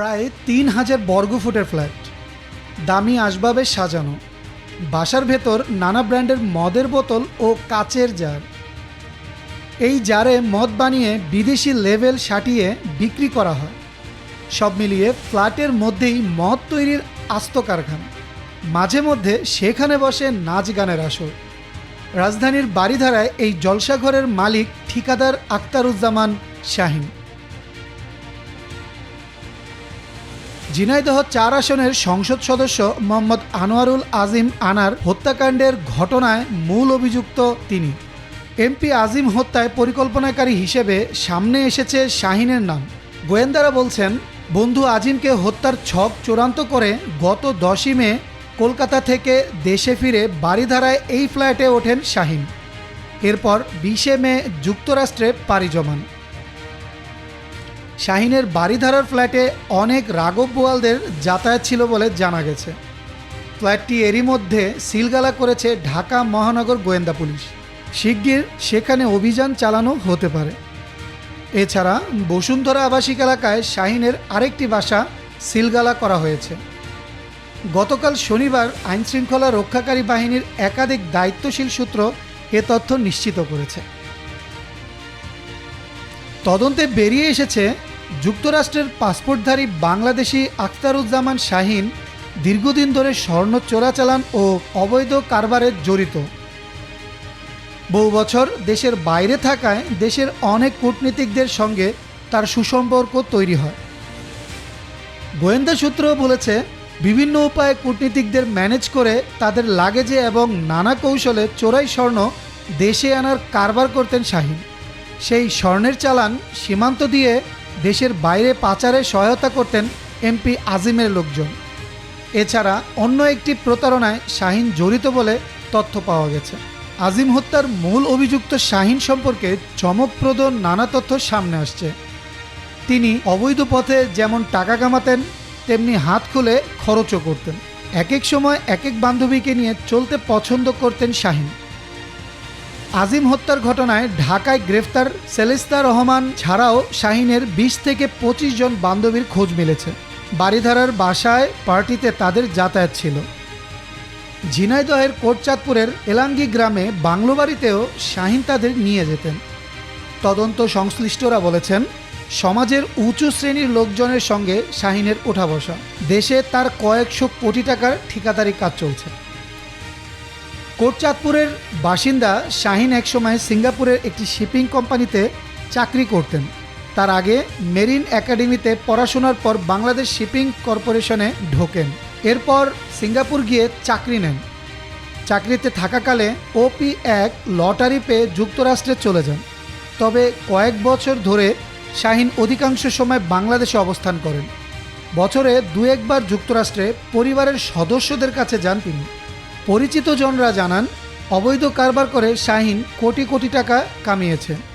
প্রায় তিন হাজার বর্গফুটের ফ্ল্যাট। দামি আসবাবে সাজানো। বাসার ভেতর নানা ব্র্যান্ডের মদের বোতল ও কাচের জার। এই জারে মদ বানিয়ে বিদেশি লেভেল সাটিয়ে বিক্রি করা হয়। সব মিলিয়ে ফ্ল্যাটের মধ্যেই মদ তৈরির আস্ত কারখানা। মাঝে মধ্যে সেখানে বসে নাচ গানের আসর। রাজধানীর বাড়িধারায় এই জলসাঘরের মালিক ঠিকাদার আক্তারুজ্জামান শাহিন। ঝিনাইদহ চার আসনের সংসদ সদস্য মোহাম্মদ আনোয়ারুল আজিম আনার হত্যাকাণ্ডের ঘটনায় মূল অভিযুক্ত তিনি। এমপি আজিম হত্যায় পরিকল্পনাকারী হিসেবে সামনে এসেছে শাহিনের নাম। গোয়েন্দারা বলছেন, বন্ধু আজিমকে হত্যার ছক চূড়ান্ত করে গত দশই মে কলকাতা থেকে দেশে ফিরে বাড়িধারায় এই ফ্ল্যাটে ওঠেন শাহিন। এরপর বিশে মে যুক্তরাষ্ট্রে পাড়ি জমান। শাহিনের বাড়িধারার ফ্ল্যাটে অনেক রাঘব বোয়ালদের যাতায়াত ছিল বলে জানা গেছে। ফ্ল্যাটটি এরই মধ্যে সিলগালা করেছে ঢাকা মহানগর গোয়েন্দা পুলিশ। শিগগির সেখানে অভিযান চালানো হতে পারে। এছাড়া বসুন্ধরা আবাসিক এলাকায় শাহিনের আরেকটি বাসা সিলগালা করা হয়েছে। গতকাল শনিবার আইনশৃঙ্খলা রক্ষাকারী বাহিনীর একাধিক দায়িত্বশীল সূত্র এ তথ্য নিশ্চিত করেছে। তদন্তে বেরিয়ে এসেছে যুক্তরাষ্ট্রের পাসপোর্টধারী বাংলাদেশি আখতারুজ্জামান শাহিন দীর্ঘদিন ধরে স্বর্ণ চোরাচালান ও অবৈধ কারবারে জড়িত। বহু বছর দেশের বাইরে থাকায় দেশের অনেক কূটনীতিকদের সঙ্গে তার সুসম্পর্ক তৈরি হয়। গোয়েন্দা সূত্র বলেছে, বিভিন্ন উপায়ে কূটনীতিকদের ম্যানেজ করে তাদের লাগেজে এবং নানা কৌশলে চোরাই স্বর্ণ দেশে আনার কারবার করতেন শাহিন। সেই স্বর্ণের চালান সীমান্ত দিয়ে দেশের বাইরে পাচারে সহায়তা করতেন এমপি আজিমের লোকজন। এছাড়া অন্য একটি প্রতারণায় শাহিন জড়িত বলে তথ্য পাওয়া গেছে। আজিম হত্যার মূল অভিযুক্ত শাহিন সম্পর্কে চমকপ্রদ নানা তথ্য সামনে আসছে। তিনি অবৈধ পথে যেমন টাকা কামাতেন, তেমনি হাত খুলে খরচও করতেন। এক এক সময় এক এক বান্ধবীকে নিয়ে চলতে পছন্দ করতেন শাহিন। আজিম হত্যার ঘটনায় ঢাকায় গ্রেফতার সেলেস্তা রহমান ছাড়াও শাহিনের বিশ থেকে পঁচিশ জন বান্ধবীর খোঁজ মিলেছে। বাড়িধারার বাসায় পার্টিতে তাদের যাতায়াত ছিল। ঝিনাইদহের কোটচাঁদপুরের এলাঙ্গি গ্রামে বাংলো বাড়িতেও শাহিন তাদের নিয়ে যেতেন। তদন্ত সংশ্লিষ্টরা বলেছেন, সমাজের উঁচু শ্রেণির লোকজনের সঙ্গে শাহিনের ওঠা বসা। দেশে তার কয়েকশো কোটি টাকার ঠিকাদারি কাজ চলছে। কোটচাঁদপুরের বাসিন্দা শাহিন একসময় সিঙ্গাপুরের একটি শিপিং কোম্পানিতে চাকরি করতেন। তার আগে মেরিন একাডেমিতে পড়াশোনার পর বাংলাদেশ শিপিং কর্পোরেশনে ঢোকেন। এরপর সিঙ্গাপুর গিয়ে চাকরি নেন। চাকরিতে থাকাকালে ওপি এক লটারি পেয়ে যুক্তরাষ্ট্রে চলে যান। তবে কয়েক বছর ধরে শাহিন অধিকাংশ সময় বাংলাদেশে অবস্থান করেন। বছরে দু একবার যুক্তরাষ্ট্রে পরিবারের সদস্যদের কাছে যান তিনি। পরিচিত জনরা জানান অবৈধ কারবার করে শাহিন কোটি কোটি টাকা কামিয়েছে।